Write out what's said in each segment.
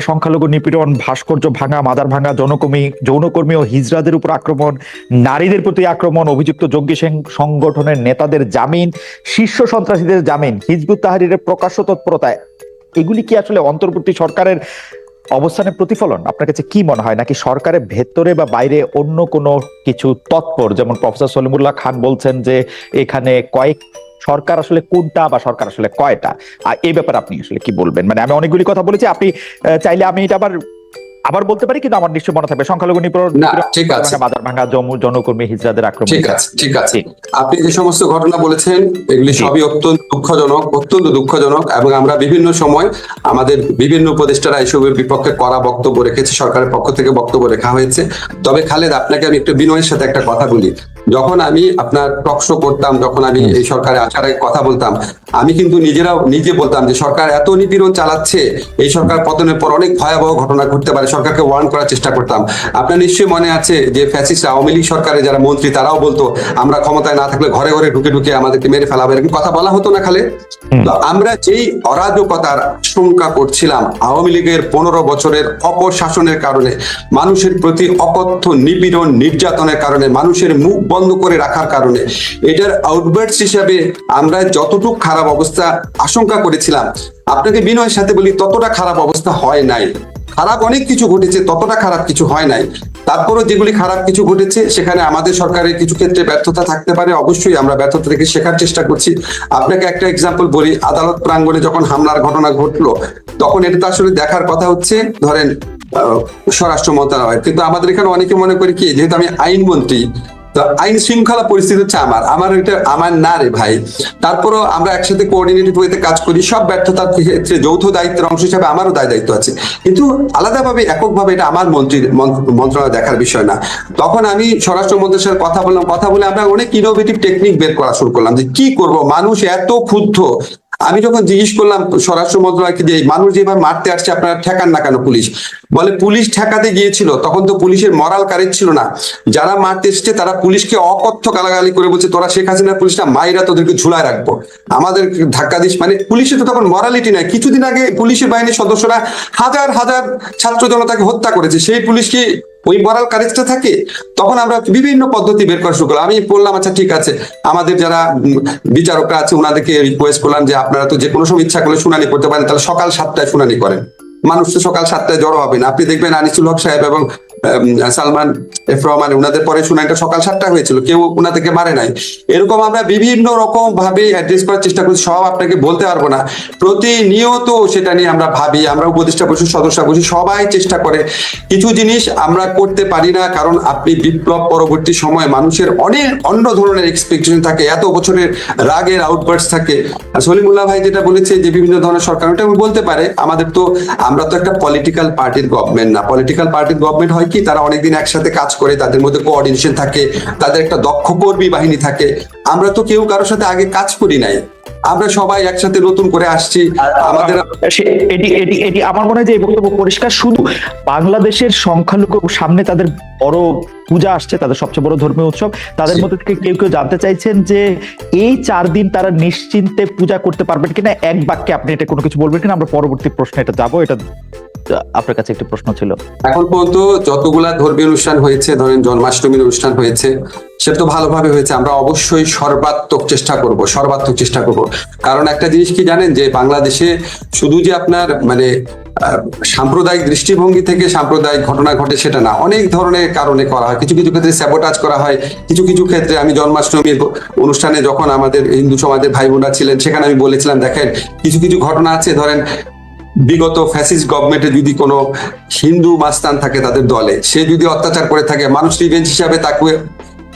সংখ্যালঘু নিপীড়ন, ভাস্কর্য ভাঙা, মাদার ভাঙা জনকর্মী যৌনকর্মী ও হিজড়াদের উপর আক্রমণ, নারীদের প্রতি আক্রমণ, অভিযুক্ত জঙ্গি সংগঠনের নেতাদের জামিন, শীর্ষ সন্ত্রাসীদের জামিন, হিজবুত তাহারিরের প্রকাশ্য তৎপরতায়। এগুলি কি আসলে অন্তর্বর্তী সরকারের অবস্থানের প্রতিফলন? আপনার কাছে কি মনে হয়? নাকি সরকারের ভেতরে বা বাইরে অন্য কোনো কিছু তৎপর? যেমন প্রফেসর সলিমুল্লাহ খান বলছেন যে, এখানে কয়েক সরকার আসলে কোনটা বা সরকার আসলে কয়টা? আর এই ব্যাপারে আপনি আসলে কি বলবেন? মানে আমি অনেকগুলি কথা বলেছি আপনি চাইলে আমি এটা আবার আবার বলতে পারি কিন্তু আমার নিশ্চয় মনে থাকবে। সংখ্যালঘু ঠিক আছে। বাজার ভাঙা জম- জনকর্মী হিজড়াদের আক্রমণ ঠিক আছে ঠিক আছে। আপনি যে সমস্ত ঘটনা বলেছেন এগুলি সবই অত্যন্ত দুঃখজনক অত্যন্ত দুঃখজনক এবং আমরা বিভিন্ন সময় আমাদের বিভিন্ন উপদেষ্টারা এসবের বিপক্ষে কড়া বক্তব্য রেখেছে সরকারের পক্ষ থেকে বক্তব্য রেখা হয়েছে। তবে খালেদ আপনাকে আমি একটু বিনয়ের সাথে একটা কথা বলি। যখন আমি আপনার টকশো করতাম যখন আমি এই সরকারে আসার আগে কথা বলতাম আমি কিন্তু নিজেরাও নিজে বলতাম যে সরকার এত নিপীড়ন চালাচ্ছে এই সরকার পতনের পর অনেক ভয়াবহ ঘটনা ঘটতে পারে সরকারকে ওয়ার্ন করার চেষ্টা করতাম। আপনার নিশ্চয়ই মনে আছে যে ফ্যাসিস্ট আওয়ামী লীগ সরকারের যারা মন্ত্রী তারাও বলতো আমরা ক্ষমতায় না থাকলে ঘরে ঘরে ঢুকে ঢুকে আমাদেরকে মেরে ফেলাবে এরকম কথা বলা হতো না খালে। তো আমরা যেই অরাজকতার আশঙ্কা করছিলাম আওয়ামী লীগের পনেরো বছরের অপশাসনের কারণে মানুষের প্রতি অকথ্য নিপীড়ন নির্যাতনের কারণে মানুষের মুখ বন্ধ করে রাখার কারণে। এটার আউটবার্টস হিসাবে আমরা যতটুকু খারাপ অবস্থা আশঙ্কা করেছিলাম, আপনাকে বিনয়ের সাথে বলি, ততটা খারাপ অবস্থা হয় নাই। খারাপ অনেক কিছু ঘটেছে, ততটা খারাপ কিছু হয় নাই। তারপরও যেগুলি খারাপ কিছু ঘটেছে, সেখানে আমাদের সরকারের কিছু ক্ষেত্রে ব্যর্থতা থাকতে পারে, অবশ্যই আমরা ব্যর্থতা থেকে শেখার চেষ্টা করছি। আপনাকে একটা এক্সাম্পল বলি, আদালত প্রাঙ্গণে যখন হামলার ঘটনা ঘটলো, তখন এটা তো আসলে দেখার কথা হচ্ছে, ধরেন স্বরাষ্ট্র মন্ত্রণালয়। কিন্তু আমাদের এখানে অনেকে মনে করি কি, যেহেতু আমি আইনমন্ত্রী তো আইন শৃঙ্খলা পরিস্থিতি হচ্ছে আমার। আমার এটা আমার না রে ভাই। তারপরও আমরা একসাথে কোঅর্ডিনেটেড ওয়েতে কাজ করি, সব ব্যর্থতার ক্ষেত্রে যৌথ দায়িত্বের অংশ হিসাবে আমারও দায় দায়িত্ব আছে। কিন্তু আলাদাভাবে, এককভাবে এটা আমার মন্ত্রীর মন্ত্রণালয় দেখার বিষয় না। তখন আমি স্বরাষ্ট্র মন্ত্রীর সাথে কথা বললাম, কথা বলে আমরা অনেক ইনোভেটিভ টেকনিক বের করা শুরু করলাম যে কি করব? মানুষ এত ক্ষুব্ধ। আমি যখন জিজ্ঞেস করলাম স্বরাষ্ট্র মন্ত্রণালয়কে যে মানুষ যেভাবে মারতে আসছে, আপনারা ঠেকান না কেন পুলিশ? বলে, পুলিশ ঠেকাতে গিয়েছিল, তখন তো পুলিশের মরাল কারেজ ছিল না। যারা মারতে এসছে, তারা পুলিশকে অকথ্য গালাগালি করে বলছে, তোরা শেখ হাসিনার পুলিশটা মায়েরা তোদেরকে ঝুলায় রাখব। আমাদের ধাক্কা দিস। মানে পুলিশের তো তখন মরালিটি নাই। কিছুদিন আগে পুলিশের বাহিনীর সদস্যরা হাজার হাজার ছাত্র জনতাকে হত্যা করেছে। সেই পুলিশকে ওই মরাল কারেজটা থাকে, তখন আমরা বিভিন্ন পদ্ধতি বের করা শুরু করলাম। আমি বললাম আচ্ছা ঠিক আছে। আমাদের যারা বিচারকরা আছে ওনাদেরকে রিকোয়েস্ট করলাম যে, আপনারা তো যে কোনো সময় ইচ্ছা করলে শুনানি করতে পারেন। তাহলে সকাল সাতটায় শুনানি করেন। মানুষ তো সকাল সাতটায় জড়ো হবে না। আপনি দেখবেন আনিসুল হক সাহেব এবং সালমান রহমান ওনাদের পরে শুনানিটা সকাল সাতটা হয়েছিল, কেউ ওনাদেরকে মারে নাই। এরকম আমরা বিভিন্ন রকম ভাবে অ্যাড্রেস করার চেষ্টা করছি, সব আপনাকে বলতে পারব না। প্রতিনিয়ত সেটা নিয়ে আমরা ভাবি, আমরা উপদেষ্টা পরিষদ সদস্য বসি সবাই চেষ্টা করে। কিছু জিনিস আমরা করতে পারি না, কারণ আপনি বিপ্লব পরবর্তী সময়ে মানুষের অনেক অন্য ধরনের এক্সপেকটেশন থাকে, এত বছরের রাগের আউটবার্টস থাকে। সলিমুল্লাহ ভাই যেটা বলেছে যে বিভিন্ন ধরনের সরকার, ওটা বলতে পারে, আমাদের তো, আমরা তো একটা পলিটিক্যাল পার্টির গভর্নমেন্ট না। পলিটিক্যাল পার্টির গভর্নমেন্ট হয় কি? তারা অনেকদিন একসাথে কাজ করে তাদের মধ্যে কোঅর্ডিনেশন থাকে তাদের একটা দক্ষ কর্মী বাহিনী থাকে। আমরা তো কেউ কারোর সাথে আগে কাজ করি নাই। আমরা সবাই একসাথে নতুন করে আসছি। আমাদের এটি এটি এটি আমার মনে হয় যে এই বক্তব্য পরিষ্কার। শুধু বাংলাদেশের সংখ্যালঘু সামনে তাদের বড় পূজা আসছে, তাদের সবচেয়ে বড় ধর্মীয় উৎসব। তাদের মধ্যে থেকে কেউ কেউ জানতে চাইছেন যে এই চার দিন তারা নিশ্চিন্তে পূজা করতে পারবেন কিনা? এক বাক্যে আপনি এটা কোনো কিছু বলবেন কিনা? আমরা পরবর্তী প্রশ্নে এটা যাব। এটা আপনার কাছে একটি প্রশ্ন ছিল। এখন পর্যন্ত যতগুলা ধর্মীয় অনুষ্ঠান হয়েছে, ধরেন জন্মাষ্টমীর অনুষ্ঠান হয়েছে সেটা তো ভালোভাবে হয়েছে। আমরা অবশ্যই সর্বাত্মক চেষ্টা করব, সর্বাত্মক চেষ্টা করব। কারণ একটা জিনিস কি জানেন? যে বাংলাদেশে শুধু যে আপনার মানে সাম্প্রদায়িক দৃষ্টিভঙ্গি থেকে সাম্প্রদায়িক ঘটনা ঘটে সেটা না। অনেক ধরনের কারণে করা হয়। কিছু কিছু ক্ষেত্রে স্যাবোটাজ করা হয়। কিছু কিছু ক্ষেত্রে আমি জন্মাষ্টমীর অনুষ্ঠানে যখন আমাদের হিন্দু সমাজের ভাই বোনরা ছিলেন, সেখানে আমি বলেছিলাম, দেখেন, কিছু কিছু ঘটনা আছে, ধরেন, বিগত ফ্যাসিস্ট গভর্নমেন্টে যদি কোনো হিন্দু মাস্তান থাকে তাদের দলে, সে যদি অত্যাচার করে থাকে, মানুষ রিভেঞ্জ হিসাবে তাকে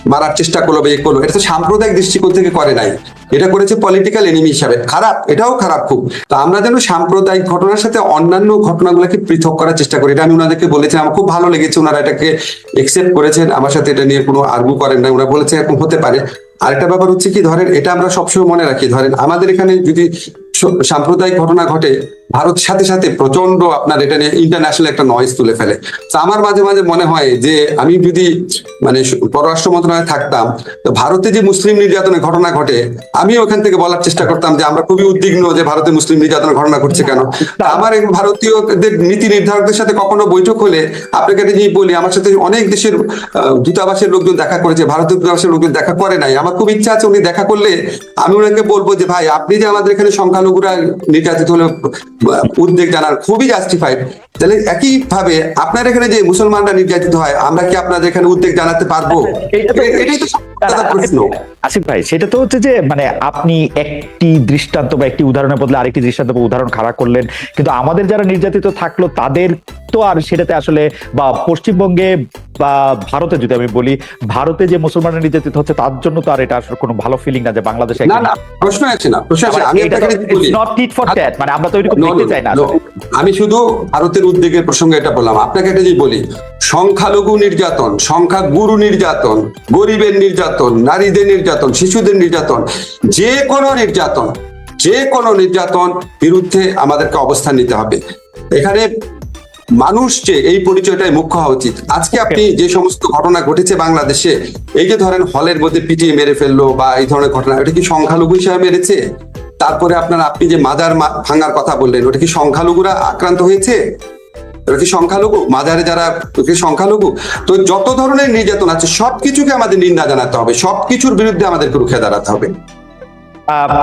মারার চেষ্টা করল বা করল। এটা তো সাম্প্রদায়িক দৃষ্টিকোণ থেকে করে নাই। এটা করেছে পলিটিক্যাল এনিমি হিসাবে। খারাপ, এটাও খারাপ খুব। তো আমরা যেন সাম্প্রদায়িক ঘটনার সাথে অন্যান্য ঘটনাগুলোকে পৃথক করার চেষ্টা করি। এটা আমি ওনাদেরকে বলেছি, আমার খুব ভালো লেগেছে ওনারা এটাকে একসেপ্ট করেছেন। আমার সাথে এটা নিয়ে কোনো আর্গু করেন না ওরা বলেছে এরকম হতে পারে। আরেকটা ব্যাপার হচ্ছে কি, ধরেন এটা আমরা সবসময় মনে রাখি। ধরেন আমাদের এখানে যদি সাম্প্রদায়িক ঘটনা ঘটে ভারত সাথে সাথে প্রচণ্ড আপনার এটা নিয়ে ইন্টারন্যাশনাল একটা নয়েজ তুলে ফেলে। তো আমার মাঝে মাঝে মনে হয় যে আমি যদি মানে পররাষ্ট্র মন্ত্রণালয়ে থাকতাম, তো ভারতে যে মুসলিম নির্যাতনের ঘটনা ঘটে, আমি ওখান থেকে বলার চেষ্টা করতাম যে আমরা খুবই উদ্বিগ্ন যে ভারতে মুসলিম নির্যাতনের ঘটনা ঘটছে কেন। আমার ভারতীয়দের নীতি নির্ধারকদের সাথে কখনো বৈঠক হলে আপনাকে জিনিস বলি, আমার সাথে অনেক দেশের দূতাবাসের লোকজন দেখা করেছে, ভারতীয় দূতাবাসের লোকজন দেখা করে নাই। আমার খুব ইচ্ছা আছে উনি দেখা করলে আমি ওনাকে বলব যে, ভাই, আপনি যে আমাদের এখানে সংখ্যালঘুরা নির্যাতিত হলে উদ্বেগ জানার খুবই জাস্টিফাইড তাহলে একই ভাবে আপনার এখানে যে মুসলমানরা নির্যাতিত হয় আমরা কি আপনাদের এখানে উদ্বেগ জানাতে পারব? এটাই তো প্রশ্ন। আসিফ ভাই সেটা তো হচ্ছে যে মানে আপনি একটি দৃষ্টান্ত বা একটি উদাহরণের বদলে আরেকটি দৃষ্টান্ত বা উদাহরণ খারাপ করলেন কিন্তু আমাদের যারা নির্যাতিত থাকল তাদের তো আর সেটাতে আসলে বা পশ্চিমবঙ্গে বা ভারতে যদি আমি বলি ভারতে যে মুসলমানরা নির্যাতিত হচ্ছে তার জন্য তো আর এটা আসলে কোনো ভালো ফিলিং না যে বাংলাদেশে না না প্রশ্ন আছে না প্রশ্ন আছে আমি আপনাকে বলি। নট টিট ফর ট্যাট মানে আমরা তো এরকম দেখতে চাই না আমি শুধু ভারতের উদ্বেগের প্রসঙ্গে এটা বললাম। আপনাকে একটা যদি বলি সংখ্যালঘু নির্যাতন সংখ্যা গুরু নির্যাতন গরিবের নির্যাতন নারীদের নির্যাতন শিশুদের নির্যাতন যে কোনো নির্যাতন যে কোনো নির্যাতন বিরুদ্ধে আমাদেরকে অবস্থান নিতে হবে। এখানে মানুষ যে এই পরিচয়টাই মুখ্য হওয়া উচিত। আজকে আপনি যে সমস্ত ঘটনা ঘটেছে বাংলাদেশে এই যে ধরেন হলের মধ্যে পিটিয়ে মেরে ফেলল বা এই ধরনের ঘটনা এটা কি সংখ্যালঘু হিসাবে মেরেছে? তারপরে আপনার আপনি যে মাজার মা- ভাঙার কথা বললেন ওটা কি সংখ্যালঘুরা আক্রান্ত হয়েছে? ওটা কি সংখ্যালঘু? মাজারে যারা কি সংখ্যালঘু? তো যত ধরনের নির্যাতন আছে সবকিছুকে আমাদের নিন্দা জানাতে হবে সবকিছুর বিরুদ্ধে আমাদেরকে রুখে দাঁড়াতে হবে।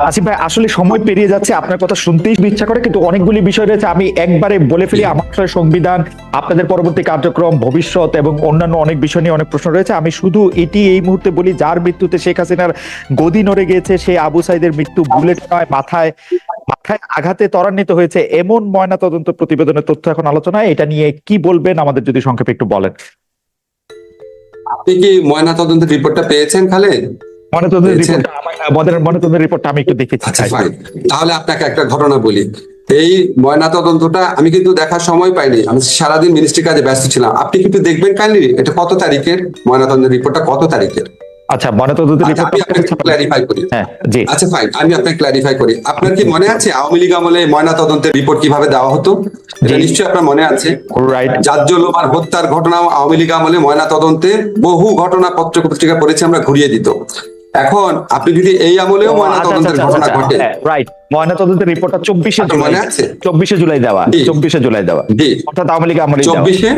আসিফ ভাই আসলে সময় পেরিয়ে যাচ্ছে আপনার কথা শুনতেই ইচ্ছা করে কিন্তু অনেকগুলি বিষয় রয়েছে আমি একবারে বলে ফেলি আমার সংবিধান আপনাদের পরবর্তী কার্যক্রম ভবিষ্যৎ এবং অন্যান্য অনেক বিষয় নিয়ে অনেক প্রশ্ন রয়েছে আমি শুধু এটি এই মুহূর্তে বলি যার মৃত্যুতে শেখ হাসিনার গদি নড়ে গিয়েছে সেই আবু সাইদের মৃত্যু বুলেট নয় মাথায় মাথায় আঘাতে ত্বরান্বিত হয়েছে এমন ময়না তদন্ত প্রতিবেদনের তথ্য এখন আলোচনায় এটা নিয়ে কি বলবেন আমাদের যদি সংক্ষেপে একটু বলেন। আপনি কি ময়না তদন্তের রিপোর্টটা পেয়েছেন খালেদ? রিপোর্টটা আমার- আমাদের ময়নাতদন্তের রিপোর্টটা আমি একটু দেখেছি আচ্ছা তাহলে আপনাকে একটা ঘটনা বলি। এই ময়না তদন্তটা আমি কিন্তু দেখার সময় পাইনি। আমি সারাদিন মিনিস্ট্রি কাজে ব্যস্ত ছিলাম। আপনি কিন্তু দেখবেন কাইন্ডলি এটা কত তারিখের? ময়নাতদন্তের রিপোর্টটা কত তারিখের? আচ্ছা ময়নাতদন্তের আচ্ছা, আমি আপনাকে ক্ল্যারিফাই করি। হ্যাঁ জি। আচ্ছা ফাইন আমি আপনাকে ক্ল্যারিফাই করি। আপনার কি মনে আছে আওয়ামী লীগ আমলে ময়না তদন্তের রিপোর্ট কীভাবে দেওয়া হতো? এটা। নিশ্চয়ই আপনার মনে আছে। রাইট হত্যার ঘটনা আওয়ামী লীগ আমলে ময়না তদন্তে বহু ঘটনা পত্র পত্রিকা পড়েছে আমরা ঘুরিয়ে দিত। এখন আপনি যদি এই আমলেও ময়না তদন্তের ঘটনা ঘটে রাইট ময়না তদন্তের রিপোর্টটা চব্বিশে জুলাই। চব্বিশে জুলাই দেওয়া চব্বিশে জুলাই দেওয়া। অর্থাৎ আওয়ামী লীগ আমলে চব্বিশে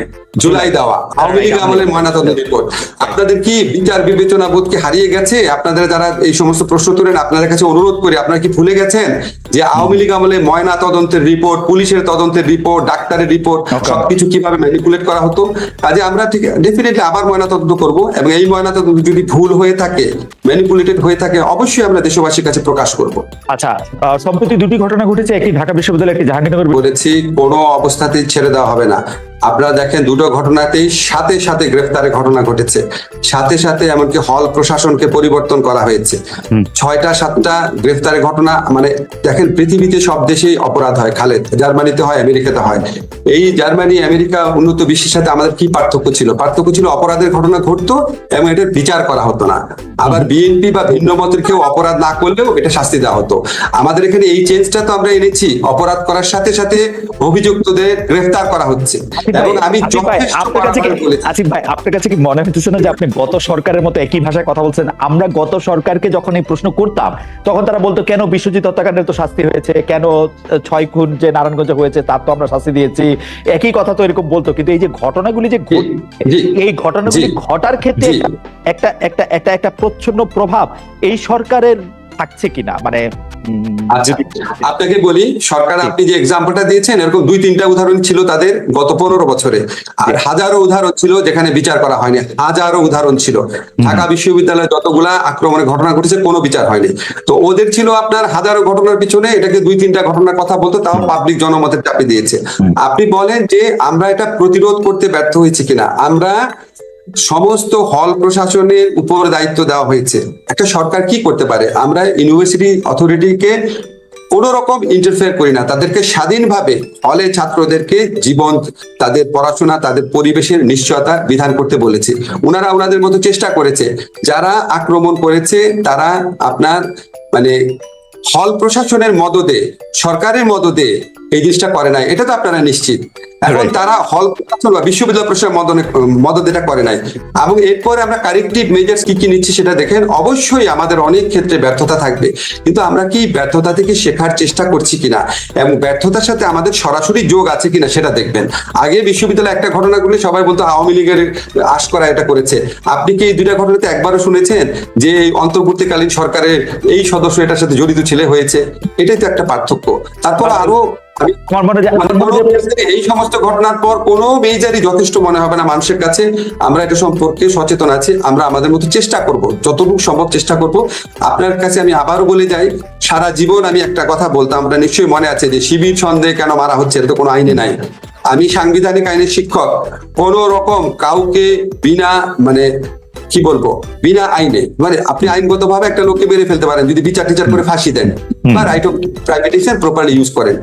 জুলাই দেওয়া। আওয়ামী লীগ আমলের ময়নাতদন্ত রিপোর্ট আপনাদের কি বিচার বিবেচনা বোধ কি হারিয়ে গেছে? আপনাদের যারা এই সমস্ত প্রশ্ন তোলেন আপনাদের কাছে অনুরোধ করি আপনারা কি ভুলে গেছেন যে আওয়ামী লীগ আমলে ময়না তদন্তের রিপোর্ট পুলিশের তদন্তের রিপোর্ট ডাক্তারের রিপোর্ট সবকিছু কীভাবে ম্যানিপুলেট করা হতো? কাজে আমরা ঠিক ডেফিনেটলি আবার ময়না তদন্ত করব এবং এই ময়না তদন্ত যদি ভুল হয়ে থাকে ম্যানিপুলেটেড হয়ে থাকে অবশ্যই আমরা দেশবাসীর কাছে প্রকাশ করব। আচ্ছা সম্প্রতি দুটি ঘটনা ঘটেছে একটি ঢাকা বিশ্ববিদ্যালয় একটি জাহাঙ্গীরনগর বলেছি কোনো অবস্থাতেই ছেড়ে দেওয়া হবে না। আপনারা দেখেন দুটো ঘটনাতেই সাথে সাথে গ্রেফতারের ঘটনা ঘটেছে। সাথে সাথে এমনকি হল প্রশাসনকে পরিবর্তন করা হয়েছে। ছয়টা সাতটা গ্রেফতারের ঘটনা মানে দেখেন পৃথিবীতে সব দেশেই অপরাধ হয় খালেদ জার্মানিতে হয় আমেরিকাতে হয়। এই জার্মানি আমেরিকা উন্নত বিশ্বের সাথে আমাদের কি পার্থক্য ছিল? পার্থক্য ছিল অপরাধের ঘটনা ঘটতো এবং এটার বিচার করা হতো না। আবার বিএনপি বা ভিন্ন মতের কেউ অপরাধ না করলেও এটা শাস্তি দেওয়া হতো। আমাদের এখানে এই চেঞ্জটা তো আমরা এনেছি। অপরাধ করার সাথে সাথে অভিযুক্তদের গ্রেফতার করা হচ্ছে। এবং আমি আপনার কাছে আসিফ ভাই আপনার কাছে কি মনে হচ্ছে না যে আপনি গত সরকারের মতো একই ভাষায় কথা বলছেন? আমরা গত সরকারকে যখন এই প্রশ্ন করতাম তখন তারা বলতো কেন বিশ্বজিৎ হত্যাকাণ্ডের তো শাস্তি হয়েছে? কেন ছয় খুন যে নারায়ণগঞ্জে হয়েছে তার তো আমরা শাস্তি দিয়েছি? একই কথা তো এরকম বলতো। কিন্তু এই যে ঘটনাগুলি যে এই ঘটনাগুলি ঘটার ক্ষেত্রে একটা একটা একটা একটা প্রচ্ছন্ন প্রভাব এই সরকারের থাকছে কিনা? মানে আপনাকে বলি সরকার আপনি যে এক্সাম্পলটা দিয়েছেন এরকম দুই তিনটা উদাহরণ ছিল তাদের গত পনেরো বছরে। আর হাজারো উদাহরণ ছিল যেখানে বিচার করা হয়নি। হাজারো উদাহরণ ছিল। ঢাকা বিশ্ববিদ্যালয়ে যতগুলা আক্রমণের ঘটনা ঘটেছে কোনো বিচার হয়নি। তো ওদের ছিল আপনার হাজারো ঘটনার পিছনে এটাকে দুই তিনটা ঘটনার কথা বলতো তাও পাবলিক জনমতের চাপে দিয়েছে। আপনি বলেন যে আমরা এটা প্রতিরোধ করতে ব্যর্থ হয়েছি কিনা? আমরা সমস্ত হল প্রশাসনের উপর দায়িত্ব দেওয়া হয়েছে। একটা সরকার কি করতে পারে? আমরা ইউনিভার্সিটি অথরিটিকে কোন রকম ইন্টারফেয়ার করি না। তাদেরকে স্বাধীনভাবে হলে ছাত্রদেরকে জীবন, তাদের পড়াশোনা, তাদের পরিবেশের নিশ্চয়তা বিধান করতে বলেছে। ওনারা ওনাদের মতো চেষ্টা করেছে। যারা আক্রমণ করেছে, তারা আপনার মানে হল প্রশাসনের মদদে, সরকারের মদদে এই জিনিসটা করে নাই। এটা তো আপনারা নিশ্চিত। এখন তারা হল প্রশাসন বা বিশ্ববিদ্যালয় প্রশাসনের মদনে মদত এটা করে নাই। এবং এরপরে আমরা কারেক্টিভ মেজার্স কি কি নিচ্ছি সেটা দেখেন অবশ্যই আমাদের অনেক ক্ষেত্রে ব্যর্থতা থাকবে। কিন্তু আমরা কি ব্যর্থতা থেকে শেখার চেষ্টা করছি কিনা এবং ব্যর্থতার সাথে আমাদের সরাসরি যোগ আছে কিনা সেটা দেখবেন। আগে বিশ্ববিদ্যালয়ে একটা ঘটনা ঘটলে সবাই বলতো আওয়ামী লীগের আশ করা এটা করেছে। আপনি কি এই দুইটা ঘটনাতে একবারও শুনেছেন যে অন্তর্বর্তীকালীন সরকারের এই সদস্য এটার সাথে জড়িত ছেলে হয়েছে? এটাই তো একটা পার্থক্য। তারপর আরও এই সমস্ত ঘটনার পর মেজারই যথেষ্ট মনে হবে না মানুষের কাছে। আমরা এটা সম্পর্কে সচেতন আছি। আমরা আমাদের মতো চেষ্টা করব। যতটুকু সম্ভব চেষ্টা করব। আপনার কাছে আমি আবারও বলে যাই, সারা জীবন আমি একটা কথা বলতাম আমরা নিশ্চয়ই মনে আছে যে শিবির সন্দেহে কেন মারা হচ্ছে, এটা তো কোনো আইনে নাই। আমি সাংবিধানিক আইনের শিক্ষক। কোন রকম কাউকে বিনা মানে কি বলব? বিনা আইনে। মানে আপনি আইনগত ভাবে একটা লোককে মেরে ফেলতে পারেন যদি বিচার টিচার করে ফাঁসি দেন। বা right of privatisation properly use করেন।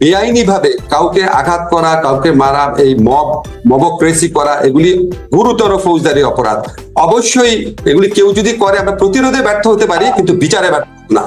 বেআইনি ভাবে কাউকে আঘাত করা কাউকে মারা এই মব মবক্রেসি করা এগুলি গুরুতর ফৌজদারি অপরাধ। অবশ্যই এগুলি কেউ যদি করে আমরা প্রতিরোধে ব্যর্থ হতে পারি কিন্তু বিচারে ব্যর্থ না।